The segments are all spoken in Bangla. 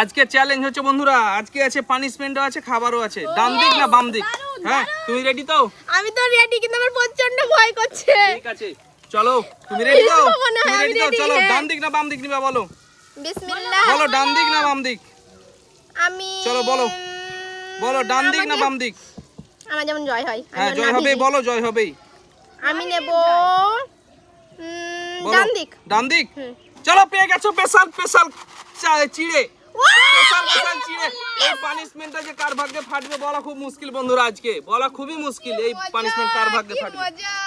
আজকে চ্যালেঞ্জ হচ্ছে বন্ধুরা আজকে আছে পানিশমেন্টও আছে খাবারও আছে। ডান দিক না বাম দিক? হ্যাঁ তুমি রেডি তো? আমি তো রেডি কিন্তু আমার প্রচণ্ড ভয় করছে। ঠিক আছে চলো তুমি রেডি তো? আমি তুমি রেডি তো? চলো হ্যাঁ। ডান দিক না বাম দিক নিবা বলো। বিসমিল্লাহ। বলো ডান দিক না বাম দিক? আমি চলো, বলো। বলো ডান দিক না বাম দিক? আমার যেমন জয় হয় হ্যাঁ জয় হবেই বলো জয় হবেই। আমি নেব ডান দিক। ডান দিক? চলো পেয়ে গেছো স্পেশাল স্পেশাল চিড়ে। Wow! স্পেশাল স্পেশাল চিড়ে। এই পানিশমেন্টটা যে কার ভাগ্যে ফাটবে বলা খুব মুশকিল বন্ধুরা আজকে। বলা খুবই মুশকিল এই পানিশমেন্ট কার ভাগ্যে ফাটবে।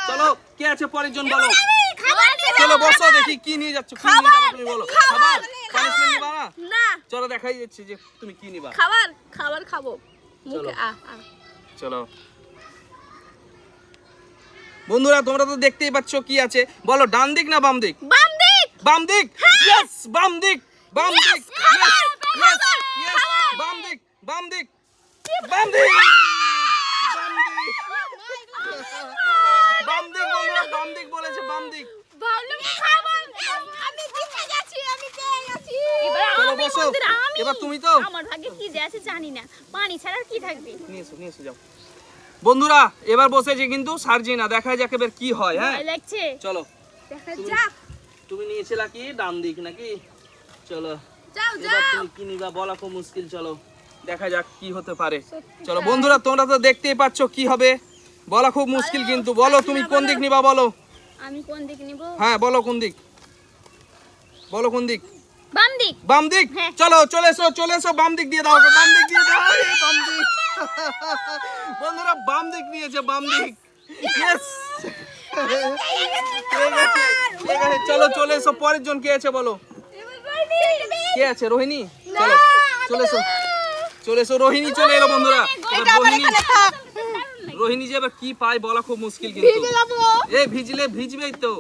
চলো কে আছে পরের জন বলো? আমি খাবার নেব, চলো বসো দেখি কি নিয়ে যাচ্ছ কি নিয়ে যাবে তুমি বলো। খাবার, খাবার? খাবার। পানিশমেন্ট নিবা না? না। চলো দেখাই যাচ্ছে যে তুমি কি নিবা। খাবার খাবার খাব। মুখে আ আ চলো। বন্ধুরা তোমরা তো দেখতেই পাচ্ছ কি আছে। বলো ডান দিক না বাম দিক বাম দিক বাম দিক ইয়েস বাম দিক বাম দিক খাবার, ইয়েস খাবার, ইয়েস খাবার। বাম দিক বাম দিক বাম দিক বাম দিক বাম দিক বন্ধুরা বাম দিক বলেছে বাম দিক ভাবলাম খাবার আমি জিতে গেছি আমি পেয়ে গেছি এবার চলো আমি বসো বন্ধুরা, আমি এবার তুমি তো আমার ভাগ্যে কি যে না। পানি ছাড়া আর কি থাকবে? নিয়ে এসো নিয়ে এসো যাও। বন্ধুরা এবার বসেছে কিন্তু সার্জিনা। দেখা যাক এবার কি হয় হ্যাঁ? লাগছে। চলো। দেখা তুমি- যাক। তুমি নিয়েছিলা কি? ডান দিক নাকি? চলো। যাও তুমি কি নিবা বলা খুব মুশকিল চলো। দেখা যাক কি হতে পারে। চলো বন্ধুরা তোমরা তো দেখতেই পাচ্ছ কি হবে। বলা খুব মুশকিল কিন্তু। বলো তুমি কোন দিক নিবা বলো। আমি কোন দিক নিব? হ্যাঁ বলো কোন দিক। বলো কোন দিক। বাম দিক বাম দিক হ্যাঁ। চলো চলে এসো চলে এসো বাম দিক দিয়ে দাও বাম দিক দিয়ে দাও। বাম দিক বন্ধুরা বাম দিক নিয়েছে বাম দিক ইয়েস ঠিক আছে ঠিক আছে চলো চলে এসো পরের জন কে আছে বলো? কে আছে রোহিণী? চলো চলে এসো। চলে এসো রোহিণী চলে এলো বন্ধুরা। রোহিণী রোহিণী যে এবার কি পায় বলা খুব মুশকিল কিন্তু। এ ভিজলে ভিজবেই তো।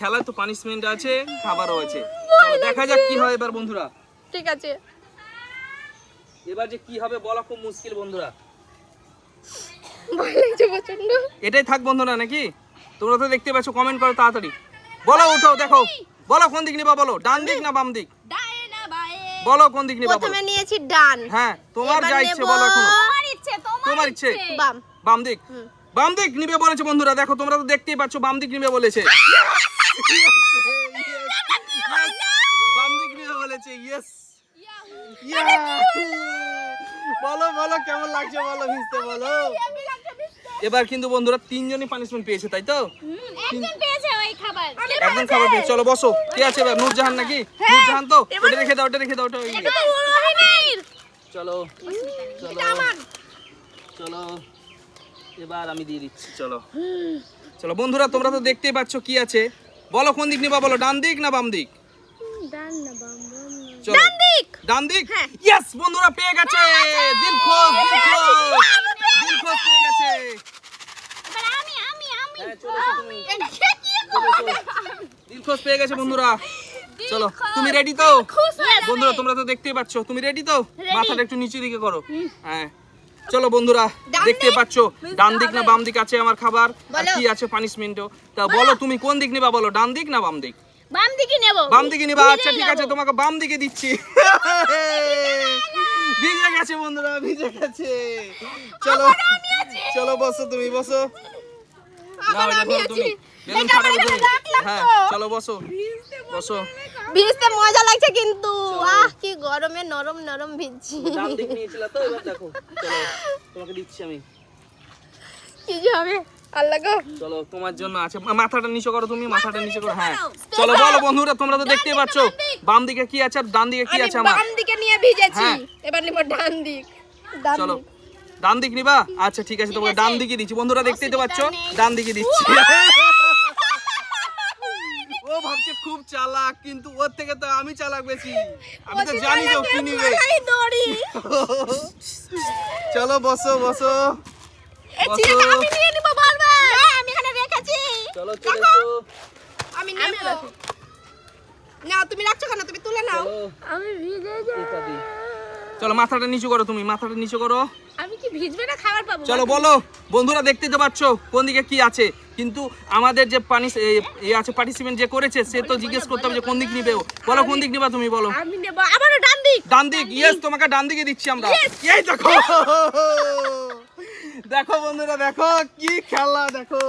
খেলায় তো পানিশমেন্ট আছে খাবারও আছে। দেখা যাক কি হয় এবার বন্ধুরা। ঠিক আছে। এবার যে কি হবে বলা খুব মুশকিল বন্ধুরা। ভয় লাগছে প্রচণ্ড এটাই থাক বন্ধুরা নাকি? তোমরা তো দেখতে পাচ্ছ কমেন্ট করো তাড়াতাড়ি। বলো উঠো দেখো। বলো কোন দিক নিবা বলো? ডান দিক না বাম দিক? বলো কোন দিক নিবা প্রথমে নিয়েছি ডান। হ্যাঁ তোমার যা ইচ্ছে বলো এখন। তোমার ইচ্ছে। বাম। বাম দিক। বাম দিক নিবে বলেছে বন্ধুরা দেখো তোমরা তো দেখতেই পাচ্ছ বাম দিক নিবে বলেছে। বাম দিক নিবে বলেছে ইয়েস বলো বলো কেমন লাগছে বলো ভিজতে বলো? এবার কিন্তু বন্ধুরা তিনজনই পানিশমেন্ট পেয়েছে তাই তো? হুম, একজন পেয়েছে ওই খাবার। একদম খাবার পেয়েছে চলো বসো। কে আছে এবার? নূরজাহান নাকি? নূরজাহান তো? ওটা রেখে দাও ওটা রেখে দাও ওটা চলো চলো চলো। এবার আমি দিয়ে দিচ্ছি চলো। চলো বন্ধুরা তোমরা তো দেখতেই পাচ্ছ কি আছে। বলো কোন দিক নিবা বলো ডান দিক না বাম দিক? ডান দিক! ডান দিক? ইয়েস বন্ধুরা পেয়ে গেছে। দিল খোশ দিল খোশ দিল খোশ পেয়ে গেছে। এবার আমি আমি আমি! চলে এসো তুমি। চলে এসো। দিল খোশ পেয়ে গেছে বন্ধুরা। চলো তুমি রেডি তো? বন্ধুরা তোমরা তো দেখতেই পাচ্ছ। তুমি রেডি তো? মাথাটা একটু নিচু দিকে করো। হ্যাঁ। চলো বন্ধুরা দেখতে পাচ্ছ ডান দিক না বাম দিক আছে আমার খাবার আর কি আছে পানিশমেন্টও তা বলো তুমি কোন দিক নিবা বলো ডান দিক না বাম দিক? বাম দিকে নেব। বাম দিকে নিবা আচ্ছা ঠিক আছে তোমাকে বাম দিকে দিচ্ছি। ভিজে গেছে বন্ধুরা ভিজে গেছে। চলো চলো বসো তুমি বসো। তুমি বেলুন ফাটাবে তুমি হ্যাঁ চলো বসো। বসো। ভিজতে মজা লাগছে কিন্তু। গরমে নরম নরম ভিজছি। ডান দিক নিয়েছিলা তো এবার দেখো চলো তোমাকে দিচ্ছি আমি। কি হবে? আল্লাহ গো। চলো তোমার জন্য আছে। মাথাটা নিচে করো তুমি মাথাটা নিচে করো হ্যাঁ। চলো বলো বন্ধুরা তোমরা তো দেখতেই পাচ্ছ বাম দিকে কি আছে আর ডান দিকে কি আছে আমার? বাম দিকে নিয়ে ভিজেছি। এবার নিব ডান দিক। চলো। ডান দিক নিবা? আচ্ছা ঠিক আছে তোমাকে ডান দিকে দিচ্ছি। বন্ধুরা দেখতেই তো পাচ্ছ? ডান দিকে দিচ্ছি। খুব চালাক কিন্তু ওর থেকে তো আমি চালাক বেশি। আমি তো জানি তো কি নিবে চলো বসো বসো। বসো। আমি নিয়ে নিব বারবার হ্যাঁ আমি এখানে রেখেছি। চলো চলে আমি নেব। না তুমি রাখছো কেন? তুমি তুলে নাও। আমি ভিজে চলো মাথাটা নিচু করো তুমি মাথাটা নিচু করো। আমি কি ভিজবে না খাবার পাবো? চলো বলো বন্ধুরা দেখতে তো পাচ্ছ কোন দিকে কি আছে? কিন্তু আমাদের যে পানি এ আছে পার্টিসিপেন্ট যে করেছে সে তো জিজ্ঞেস করতে হবে যে কোন দিক নিবে। বলো কোন দিক নিবা তুমি বলো। আমি নেব আবারও ডান দিক। ডান দিক ইয়েস তোমাকে ডান দিকে দিচ্ছি আমরা। এই দেখো। দেখো বন্ধুরা দেখো কি খেলা দেখো।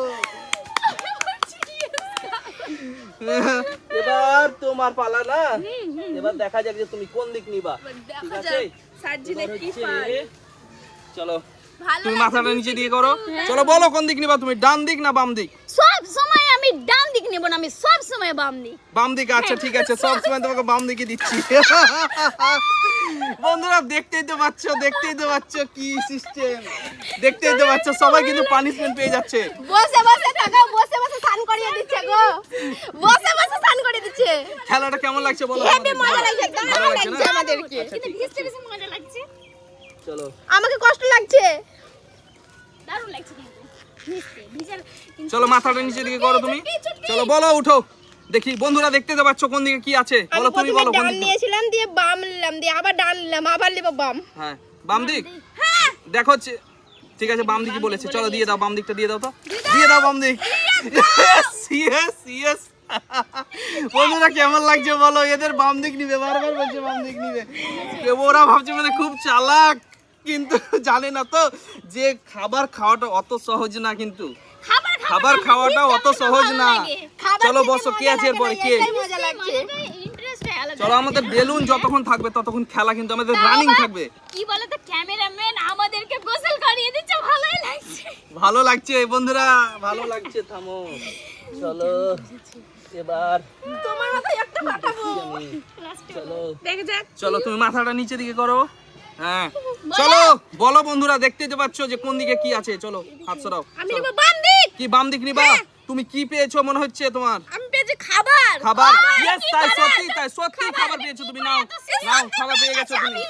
এবার তোমার পালা না? এবার দেখা যাক যে তুমি কোন দিক নিবা। ঠিক আছে? চলো। তুমি মাথাটা নিচে দিয়ে করো। চলো বলো কোন দিক নিবা তুমি ডান দিক না বাম দিক? সব সময় আমি ডান দিক নেব না আমি সব সময় বাম দিক। বাম দিকে আচ্ছা ঠিক আছে সব সময় তোমাকে বাম দিকে দিচ্ছি। বন্ধুরা দেখতেই তো পাচ্ছ দেখতেই তো পাচ্ছ কি সিস্টেম দেখতেই তো পাচ্ছ সবাই কিন্তু পানিশমেন্ট পেয়ে যাচ্ছে। বসে বসে থাকো বসে বসে স্নান করিয়ে দিচ্ছে গো। বসে বসে স্নান করিয়ে দিচ্ছে। খেলাটা কেমন লাগছে বলো আমাদের? মজা লাগছে দারুণ লাগছে আমাদেরকে। কিন্তু ভিজতে মজা চলো। আমাকে কষ্ট লাগছে। দারুণ লাগছে কিন্তু। চলো মাথাটা নিচে দিকে করো তুমি। চলো বলো উঠো। দেখি বন্ধুরা দেখতে তো পাচ্ছ কোন দিকে কি আছে। বলো তুমি বলো কোন দিকে। নিয়েছিলাম দিয়ে বাম নিলাম দিয়ে আবার ডান নিলাম আবার নিব বাম। হ্যাঁ বাম দিক? দেখো ঠিক আছে বাম দিকে বলেছে। চলো দিয়ে দাও বাম দিকটা দিয়ে দাও তো। দিয়ে দাও বাম দিক। ইয়েস ইয়েস ইয়েস বন্ধুরা কেমন লাগছে বলো? এদের বাম দিক নিবে বারবার বলছে বাম দিক নিবে। ওরা ভাবছে মানে খুব চালাক। কিন্তু জানে না তো যে খাবার খাওয়াটা অত সহজ না কিন্তু। খাবার খাওয়াটা অত সহজ না। চলো বসো কে আছে এরপরে কে? চলো আমাদের বেলুন যতক্ষণ থাকবে ততক্ষণ খেলা কিন্তু আমাদের রানিং থাকবে। কি বলে তো ক্যামেরাম্যান আমাদেরকে গোসল করিয়ে দিচ্ছে ভালোই লাগছে। ভালো লাগছে বন্ধুরা ভালো লাগছে থামো। চলো এবার তোমার মাথায় একটা ফাটাবো চলো। দেখে যাক। চলো তুমি মাথাটা নিচে দিকে করো। হ্যাঁ। চলো বলো বন্ধুরা দেখতে তো পাচ্ছ যে কোন দিকে কি আছে। চলো হাত সরাও। কি বাম দিক নিবা? তুমি কি পেয়েছ মনে হচ্ছে তোমার? আমি পেয়েছি খাবার। খাবার? ইয়েস তাই সত্যি তাই সত্যি খাবার? পেয়েছ তুমি নাও। নাও খাবার পেয়ে গেছো তুমি।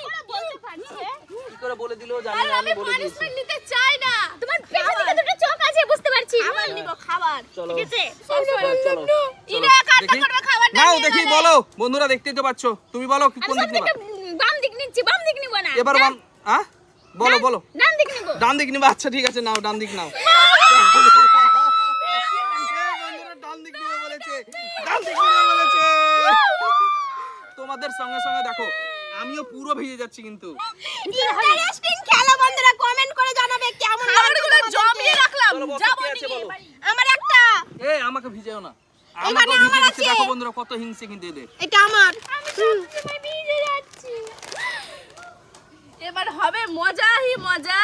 কি করে বলে দিলো জানি না, আমি বলে দিয়েছি। নিতে চাই না। তোমার পেছনে দিকে দুটো খাবার নিব খাবার ঠিক আছে? চলো, চলো, চলো। দেখি। করবে খাবারটা নাও দেখি বলো। বন্ধুরা দেখতেই তো পাচ্ছ। তুমি বলো কি কোন দিক নিবা? বাম দিক নিচ্ছি বাম দিক নিব না। এবার বাম হ্যাঁ বলো বলো। ডান দিক নিব। ডান দিক নিবা আচ্ছা ঠিক আছে নাও ডান দিক নাও। ডান দিক নিবে বলেছে। ডান দিক নিবে বলেছে। তোমাদের সঙ্গে সঙ্গে দেখো আমিও পুরো ভিজে যাচ্ছি কিন্তু। ইন্টারেস্টিং খেলা বন্ধুরা কমেন্ট করে জানাবে কেমন খাবারগুলো জমিয়ে রাখলাম। যাব। আমার একটা। এ আমাকে ভিজেও না। এখানে আমাকে ভিজে আমার দিচ্ছে আছে। দেখো বন্ধুরা কত হিংসে কিন্তু এদের। এটা আমার। আমি ভিজে যাচ্ছি। এবার হবে মজাই মজা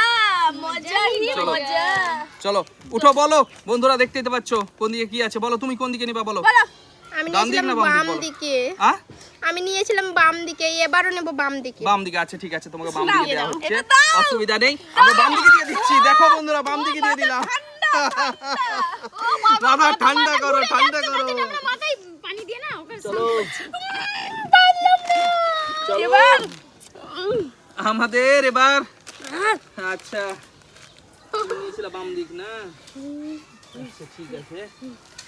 মজাই চলো। মজা। চলো উঠো বলো। বন্ধুরা দেখতেই তো পাচ্ছ কোন দিকে কি আছে। বলো তুমি কোন দিকে নিবা বলো। বলো। আমি নিয়েছিলাম বাম? দিকে হ্যাঁ আমি নিয়েছিলাম বাম দিকে এবারও নেব বাম দিকে। বাম দিকে আছে ঠিক আছে তোমাকে বাম দিকে দেওয়া হচ্ছে। অসুবিধা নেই। আমরা বাম দিকে দিয়ে দিচ্ছি। দেখো বন্ধুরা বাম দিকে দিয়ে দিলাম। বাবা ঠান্ডা করো ঠান্ডা করো। আমরা মাথায় পানি দিয়ে না ওকে চলো। এবার আমাদের এবার। আচ্ছা। তুমি বাম দিক না? আচ্ছা ঠিক আছে।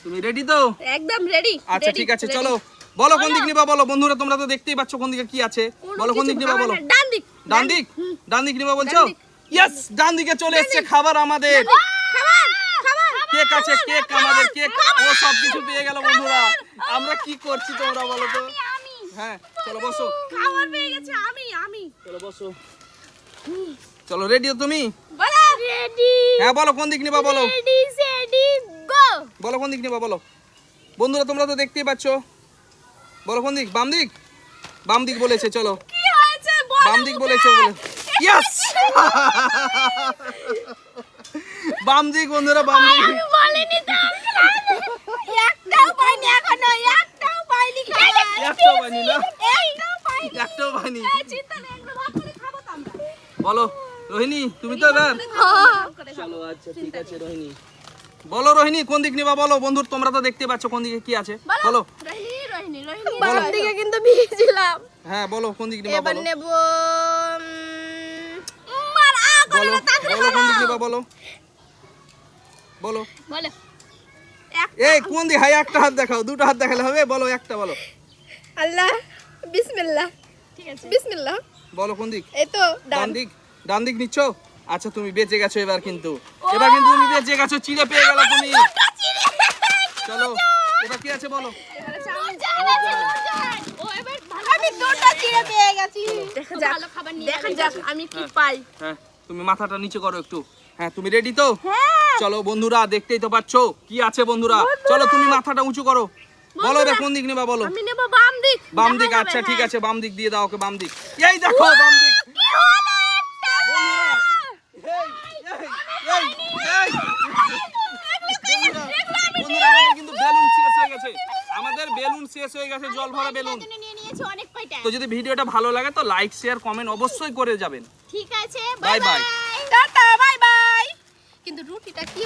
তুমি রেডি তো? একদম রেডি আচ্ছা ঠিক আছে চলো। বলো কোন দিক নিবা বলো। বন্ধুরা তোমরা তো দেখতেই পাচ্ছ কোন দিকে কি আছে। বলো কোন দিক নিবা বলো। ডান দিক ডান দিক? ডান দিক নিবা বলছো? ইয়েস ডান দিকে চলে এসেছে খাবার আমাদের। কেক আছে কেক আমাদের কেক ও সব কিছু পেয়ে গেল বন্ধুরা। আমরা কি করছি তোমরা বলো তো? হ্যাঁ চলো বসো। খাবার পেয়ে গেছে আমি আমি। চলো বসো। চলো রেডি তুমি? বলো। রেডি হ্যাঁ বলো কোন দিক নিবা বলো? রেডি সেডি গো বলো কোন দিক নিবা বলো? বন্ধুরা তোমরা তো দেখতেই পাচ্ছ। বলো কোন দিক? বাম দিক? বাম দিক বলেছে চলো। কি হয়েছে? বলো বাম দিক বলেছে বলে ইয়েস বাম দিক বন্ধুরা বাম দিক। একটাও পাইনি এখনও একটাও পাইনি একটাও পাইনি না? একটাও পাইনি। বলো রোহিণী তুমি তো এবার হ্যাঁ চলো আচ্ছা ঠিক আছে রোহিণী। বলো রোহিণী কোন দিক নিবা? বলো বন্ধু তোমরা তো দেখতে পাচ্ছ কোন দিকে কি আছে। বলো। বাম দিকে কিন্তু ভিজলাম হ্যাঁ বলো কোন দিক নিবা এবার নেব মার আ করে বলো বলো কোন দিক নিবা বলো। বলো। বলো। এই কোন দিক? হাই একটা হাত দেখাও দুটো হাত দেখালে হবে বলো একটা বলো। আল্লাহ বিসমিল্লাহ। ঠিক আছে। বিসমিল্লাহ। বলো কোন দিক? এই তো ডান। দিক? ডান দিক নিচ্ছ? আচ্ছা তুমি বেঁচে গেছো এবার কিন্তু। এবার কিন্তু তুমি বেঁচে গেছো চিড়ে পেয়ে গেল তুমি। চলো এবার কি আছে বলো? তুমি মাথাটা নিচে করো একটু। হ্যাঁ তুমি রেডি তো? হ্যাঁ। চলো বন্ধুরা দেখতেই তো পাচ্ছো। কি আছে বন্ধুরা? চলো তুমি মাথাটা উঁচু করো। বলো এবার কোন দিক নেবা বলো। আমি নেব বাম দিক। বাম দিক আচ্ছা ঠিক হ্যাঁ। আছে বাম দিক দিয়ে দাও ওকে বাম দিক। এই দেখো বাম দিক। কি হলো একটা? এই, এই, এই, এই। বন্ধুরা, বন্ধুরা, আমাদের কিন্তু বেলুন শেষ হয়ে গেছে আমাদের শেষ হয়ে গেছে জল ভরা বেলুন। জন্য নিয়ে নিয়েছি? অনেক কয়টা? তো যদি ভিডিওটা ভালো লাগে তো লাইক শেয়ার কমেন্ট অবশ্যই করে যাবেন। ঠিক আছে bye bye tata bye bye কিন্তু রুটিটা কি